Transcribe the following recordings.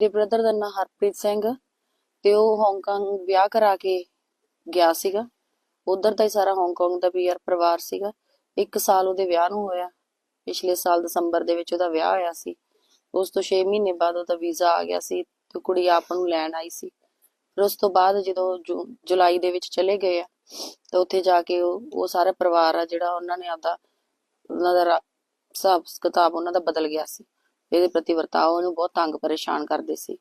ਮੇਰੇ ਬ੍ਰਦਰ ਦਾ ਨਾਂ ਹਰਪ੍ਰੀਤ ਸਿੰਘ ਤੇ ਉਹ ਹਾਂਗਕਾਂਗ ਵਿਆਹ ਕਰਾ ਕੇ ਗਿਆ ਸੀਗਾ। ਉਧਰ ਦਾ ਹੀ ਸਾਰਾ ਹਾਂਗਕਾਂਗ ਦਾ ਪੀਆਰ ਪਰਿਵਾਰ ਸੀਗਾ। ਇੱਕ ਸਾਲ ਉਹਦੇ ਵਿਆਹ ਨੂੰ ਹੋਇਆ। ਪਿਛਲੇ ਸਾਲ ਦਸੰਬਰ ਦੇ ਵਿੱਚ ਉਹਦਾ ਵਿਆਹ ਹੋਇਆ ਸੀ। ਉਸ ਤੋਂ 6 ਮਹੀਨੇ ਬਾਅਦ ਉਹਦਾ ਵੀਜ਼ਾ ਆ ਗਿਆ ਸੀ ਤੇ ਕੁੜੀ ਆਪ ਨੂੰ ਲੈਣ ਆਈ ਸੀ। ਫਿਰ ਉਸ ਤੋਂ ਬਾਅਦ ਜਦੋਂ ਜੁਲਾਈ ਦੇ ਵਿੱਚ ਚਲੇ ਗਏ ਆ, ਤਾਂ ਉੱਥੇ ਜਾ ਕੇ ਉਹ ਸਾਰਾ ਪਰਿਵਾਰ ਆ ਜਿਹੜਾ ਉਹਨਾਂ ਨੇ ਆਪਦਾ, ਉਹਨਾਂ ਦਾ ਹਿਸਾਬ ਕਿਤਾਬ ਉਹਨਾਂ ਦਾ ਬਦਲ ਗਿਆ ਸੀ। ਇਹਦੇ ਪ੍ਰਤੀ ਵਰਤਾਓ ਉਹਨੂੰ ਬਹੁਤ ਤੰਗ ਪਰੇਸ਼ਾਨ ਕਰਦੇ ਸੀ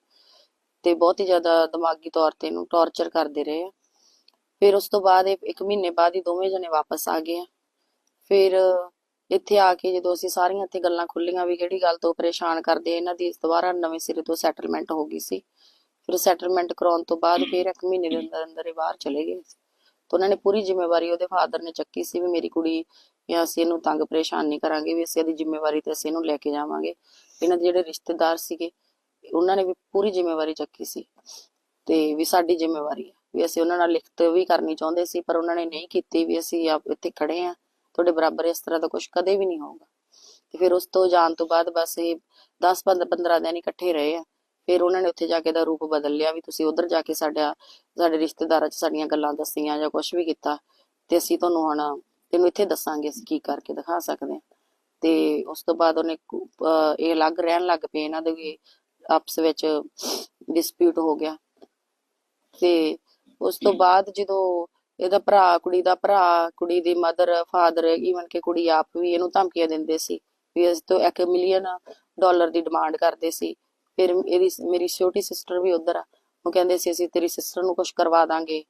ਤੇ ਬਹੁਤ ਹੀ ਜ਼ਿਆਦਾ ਦਿਮਾਗੀ ਤੌਰ ਤੇ ਇਹਨੂੰ ਟੌਰਚਰ ਕਰਦੇ ਰਹੇ ਆ। ਫਿਰ ਉਸ ਤੋਂ ਬਾਅਦ ਇਹ ਇੱਕ ਮਹੀਨੇ ਬਾਅਦ ਹੀ ਦੋਵੇਂ ਜਣੇ ਵਾਪਸ ਆ ਗਏ ਆ। ਫਿਰ ਇੱਥੇ ਆ ਕੇ ਜਦੋਂ ਅਸੀਂ ਸਾਰੀਆਂ ਇੱਥੇ ਗੱਲਾਂ ਖੁੱਲੀਆਂ ਵੀ ਕਿਹੜੀ ਗੱਲ ਤੋਂ ਪਰੇਸ਼ਾਨ ਕਰਦੇ ਇਹਨਾਂ ਦੀ ਦੁਬਾਰਾ ਨਵੇਂ ਸਿਰੇ ਤੋਂ ਸੈਟਲਮੈਂਟ ਹੋ ਗਈ ਸੀ। ਫਿਰ ਸੈਟਲਮੈਂਟ ਕਰਾਉਣ ਤੋਂ ਬਾਅਦ ਫਿਰ ਇੱਕ ਮਹੀਨੇ ਦੇ ਅੰਦਰ ਅੰਦਰ ਇਹ ਬਾਹਰ ਚਲੇ ਗਏ। ਤਾਂ ਉਹਨਾਂ ਨੇ ਪੂਰੀ ਜ਼ਿੰਮੇਵਾਰੀ ਉਹਦੇ ਫਾਦਰ ਨੇ ਚੱਕੀ ਸੀ ਵੀ ਮੇਰੀ ਕੁੜੀ ਜਾਂ ਅਸੀਂ ਇਹਨੂੰ ਤੰਗ ਪਰੇਸ਼ਾਨ ਨਹੀਂ ਕਰਾਂਗੇ, ਵੀ ਅਸੀਂ ਇਹਦੀ ਜ਼ਿੰਮੇਵਾਰੀ ਤੇ ਅਸੀਂ ਇਹਨੂੰ ਲੈ ਕੇ ਜਾਵਾਂਗੇ। ਇਹਨਾਂ ਦੇ ਜਿਹੜੇ ਰਿਸ਼ਤੇਦਾਰ ਸੀਗੇ, ਉਹਨਾਂ ਨੇ ਵੀ ਪੂਰੀ ਜ਼ਿੰਮੇਵਾਰੀ ਚੱਕੀ ਸੀ ਤੇ ਵੀ ਸਾਡੀ ਜ਼ਿੰਮੇਵਾਰੀ ਹੈ ਵੀ ਅਸੀਂ ਉਹਨਾਂ ਨਾਲ ਲਿਖਤ ਵੀ ਕਰਨੀ ਚਾਹੁੰਦੇ ਸੀ, ਪਰ ਉਹਨਾਂ ਨੇ ਨਹੀਂ ਕੀਤੀ ਵੀ ਅਸੀਂ ਆਪ ਇੱਥੇ ਖੜੇ ਆ, ਤੁਹਾਡੇ ਬਰਾਬਰ ਇਸ ਤਰ੍ਹਾਂ ਦਾ ਕੁਝ ਕਦੇ ਵੀ ਨਹੀਂ ਹੋਊਗਾ। ਤੇ ਫਿਰ ਉਸ ਤੋਂ ਜਾਣ ਤੋਂ ਬਾਅਦ ਬਸ ਇਹ 10 15 ਦਿਨ ਇਕੱਠੇ ਰਹੇ ਆ। ਫਿਰ ਉਹਨਾਂ ਨੇ ਉੱਥੇ ਜਾ ਕੇ ਦਾ ਰੂਪ ਬਦਲ ਲਿਆ ਵੀ ਤੁਸੀਂ ਉਧਰ ਜਾ ਕੇ ਸਾਡਾ ਸਾਡੇ ਰਿਸ਼ਤੇਦਾਰਾਂ 'ਚ ਸਾਡੀਆਂ ਗੱਲਾਂ ਦੱਸੀਆਂ ਜਾਂ ਕੁਝ ਵੀ ਕੀਤਾ ਤੇ ਅਸੀਂ ਤੁਹਾਨੂੰ ਹੁਣ ਤੈਨੂੰ ਇੱਥੇ ਦੱਸਾਂਗੇ ਅਸੀਂ ਕੀ ਕਰਕੇ ਦਿਖਾ ਸਕਦੇ ਹਾਂ। ਤੇ ਉਸ ਤੋਂ ਬਾਅਦ ਉਹਨੇ ਇਹ ਅਲੱਗ ਰਹਿਣ ਲੱਗ ਪਏ ਇਹਨਾਂ ਦੇ ਵੀ ਆਪਸ ਵਿੱਚ ਡਿਸਪਿਊਟ ਹੋ ਗਿਆ। ਤੇ ਉਸ ਤੋਂ ਬਾਅਦ ਜਦੋਂ ਇਹਦਾ ਭਰਾ ਕੁੜੀ ਦਾ ਭਰਾ ਕੁੜੀ ਦੀ ਮਦਰ ਫਾਦਰ ਈਵਨ ਕਿ ਕੁੜੀ ਆਪ ਵੀ ਇਹਨੂੰ ਧਮਕੀਆਂ ਦਿੰਦੇ ਸੀ ਵੀ ਇਸ ਤੋਂ 1 ਮਿਲੀਅਨ ਡਾਲਰ ਦੀ ਡਿਮਾਂਡ ਕਰਦੇ ਸੀ। ਫਿਰ ਇਹਦੀ ਮੇਰੀ ਛੋਟੀ ਸਿਸਟਰ ਵੀ ਉਧਰ ਆ। ਉਹ ਕਹਿੰਦੇ ਸੀ, ਅਸੀਂ ਤੇਰੀ ਸਿਸਟਰ ਨੂੰ ਕੁਝ ਕਰਵਾ ਦਾਂਗੇ।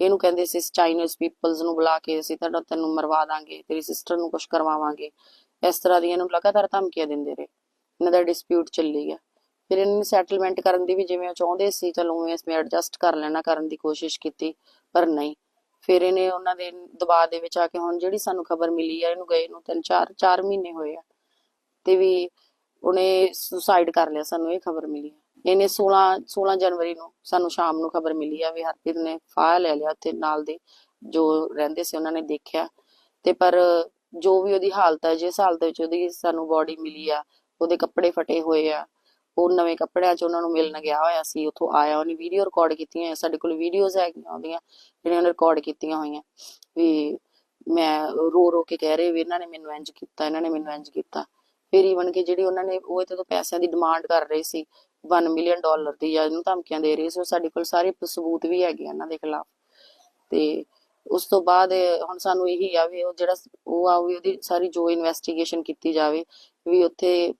ਇਹਨੂੰ ਕਹਿੰਦੇ ਸੀ ਚਾਈਨੀਜ਼ ਪੀਪਲਸ ਨੂੰ ਬੁਲਾ ਕੇ ਅਸੀਂ ਤੁਹਾਡਾ ਤੈਨੂੰ ਮਰਵਾ ਦਾਂਗੇ। ਤੇਰੀ ਸਿਸਟਰ ਨੂੰ ਕੁਝ ਕਰਵਾਵਾਂਗੇ। ਇਸ ਤਰ੍ਹਾਂ ਦੀਆਂ ਇਹਨੂੰ ਲਗਾਤਾਰ ਧਮਕੀਆਂ ਦਿੰਦੇ ਰਹੇ। ਇਹਨਾਂ ਦਾ ਡਿਸਪਿਊਟ ਚੱਲੀ ਗਿਆ। ਫਿਰ ਇਹਨਾਂ ਨੇ ਸੈਟਲਮੈਂਟ ਕਰਨ ਦੀ ਵੀ ਜਿਵੇਂ ਉਹ ਚਾਹੁੰਦੇ ਸੀ, ਚਲੋ ਉਵੇਂ ਅਸੀਂ ਐਡਜਸਟ ਕਰ ਲੈਣਾ ਕਰਨ ਦੀ ਕੋਸ਼ਿਸ਼ ਕੀਤੀ, ਪਰ ਨਹੀਂ। ਫਿਰ ਇਹਨੇ ਉਹਨਾਂ ਦੇ ਦਬਾਅ ਦੇ ਵਿੱਚ ਆ ਕੇ ਹੁਣ ਜਿਹੜੀ ਸਾਨੂੰ ਖਬਰ ਮਿਲੀ ਆ, ਇਹਨੂੰ ਗਏ ਨੂੰ ਤਿੰਨ ਚਾਰ ਚਾਰ ਮਹੀਨੇ ਹੋਏ ਆ। ਤੇ ਵੀ ਉਹਨੇ ਸੁਸਾਈਡ ਕਰ ਲਿਆ ਸਾਨੂੰ ਇਹ ਖਬਰ ਮਿਲੀ ਆ। ਇਹਨੇ 16 16 ਜਨਵਰੀ ਨੂੰ ਸਾਨੂੰ ਸ਼ਾਮ ਨੂੰ ਖਬਰ ਮਿਲੀ ਆ ਵੀ ਹਰਪ੍ਰੀਤ ਨੇ ਫਾਹ ਲੈ ਲਿਆ ਉੱਥੇ ਨਾਲ ਦੇ ਜੋ ਰਹਿੰਦੇ ਸੀ ਉਹਨਾਂ ਨੇ ਦੇਖਿਆ ਤੇ ਪਰ ਜੋ ਵੀ ਉਹਦੀ ਹਾਲਤ ਹੈ ਜਿਸ ਹਾਲਤ ਵਿੱਚ ਉਹਦੀ ਸਾਨੂੰ ਬਾਡੀ ਮਿਲੀ ਆ ਉਹਦੇ ਕੱਪੜੇ ਫਟੇ ਹੋਏ ਆ ਉਹ ਨਵੇਂ ਕੱਪੜਿਆਂ 'ਚ ਉਹਨਾਂ ਨੂੰ ਮਿਲਣ ਗਿਆ ਹੋਇਆ ਸੀ ਉੱਥੋਂ ਆਇਆ ਉਹਨੇ ਵੀਡੀਓ ਰਿਕਾਰਡ ਕੀਤੀਆਂ ਹੋਈਆਂ, ਸਾਡੇ ਕੋਲ ਵੀਡੀਓਜ਼ ਹੈਗੀਆਂ ਉਹਦੀਆਂ ਜਿਹੜੀਆਂ ਉਹਨੇ ਰਿਕਾਰਡ ਕੀਤੀਆਂ ਹੋਈਆਂ ਵੀ ਮੈਂ ਰੋ ਰੋ ਕੇ ਕਹਿ ਰਹੇ ਵੀ ਇਹਨਾਂ ਨੇ ਮੈਨੂੰ ਇੰਜ ਕੀਤਾ ਇਹਨਾਂ ਨੇ ਮੈਨੂੰ ਇੰਜ ਕੀਤਾ ਫਿਰ ਈਵਨ ਕਿ ਜਿਹੜੀ ਉਹਨਾਂ ਨੇ ਉਹ ਇਹਦੇ ਤੋਂ ਪੈਸਿਆਂ ਦੀ ਡਿਮਾਂਡ ਕਰ ਰਹੇ ਸੀ 1 ਮਿਲੀਅਨ ਡਾਲਰ ਦੀ ਜਾਂ ਇਹਨੂੰ ਧਮਕੀਆਂ ਦੇ ਰਹੇ ਸੀ, ਉਹ ਸਾਡੇ ਕੋਲ ਸਾਰੇ ਸਬੂਤ ਵੀ ਹੈਗੇ ਇਹਨਾਂ ਦੇ ਖਿਲਾਫ। ਤੇ ਉਸ ਤੋਂ ਬਾਅਦ ਹੁਣ ਸਾਨੂੰ ਇਹੀ ਆ ਵੀ ਉਹ ਜਿਹੜਾ ਉਹ ਆ ਵੀ ਉਹਦੀ ਸਾਰੀ ਜੋ ਇਨਵੈਸਟੀਗੇਸ਼ਨ ਕੀਤੀ ਜਾਵੇ, ਵੀ ਉੱਥੇ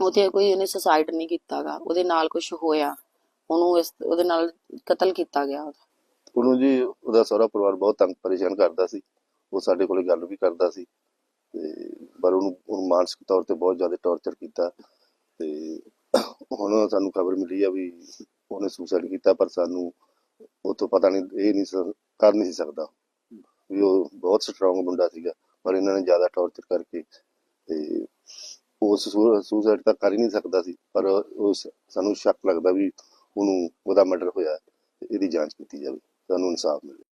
ਉੱਥੇ ਕੋਈ ਇਹਨੇ ਸੁਸਾਈਡ ਨਹੀਂ ਕੀਤਾਗਾ, ਉਹਦੇ ਨਾਲ ਕੁਝ ਹੋਇਆ, ਉਹਨੂੰ ਇਸ, ਉਹਦੇ ਨਾਲ ਕਤਲ ਕੀਤਾ ਗਿਆ ਉਹਨੂੰ ਜੀ ਉਹਦਾ ਸਾਰਾ ਪਰਿਵਾਰ ਬਹੁਤ ਤੰਗ ਪਰੇਸ਼ਾਨ ਕਰਦਾ ਸੀ, ਉਹ ਸਾਡੇ ਕੋਲੇ ਗੱਲ ਵੀ ਕਰਦਾ ਸੀ ਤੇ ਪਰ ਉਹਨੂੰ ਉਹਨੂੰ ਮਾਨਸਿਕ ਤੌਰ ਤੇ ਬਹੁਤ ਜ਼ਿਆਦਾ ਟੌਰਚਰ ਕੀਤਾ ਤੇ ਹੁਣ ਸਾਨੂੰ ਖਬਰ ਮਿਲੀ ਆ ਵੀ ਉਹਨੇ ਸੁਸਾਈਡ ਕੀਤਾ, ਪਰ ਸਾਨੂੰ ਉਹ ਤੋਂ ਪਤਾ ਨਹੀਂ, ਇਹ ਨਹੀਂ ਕਰ ਨਹੀਂ ਸੀ ਸਕਦਾ ਵੀ ਉਹ ਬਹੁਤ ਸਟਰੋਂਗ ਮੁੰਡਾ ਸੀਗਾ, ਪਰ ਇਹਨਾਂ ਨੇ ਜ਼ਿਆਦਾ ਟੌਰਚਰ ਕਰਕੇ ਤੇ ਉਸ ਸੁਸਾਈਡ ਤਾਂ ਕਰ ਹੀ ਨਹੀਂ ਸਕਦਾ ਸੀ, ਪਰ ਉਸ ਸਾਨੂੰ ਸ਼ੱਕ ਲੱਗਦਾ ਵੀ ਉਹਨੂੰ ਉਹਦਾ ਮਰਡਰ ਹੋਇਆ ਇਹਦੀ ਜਾਂਚ ਕੀਤੀ ਜਾਵੇ, ਸਾਨੂੰ ਇਨਸਾਫ ਮਿਲੇ।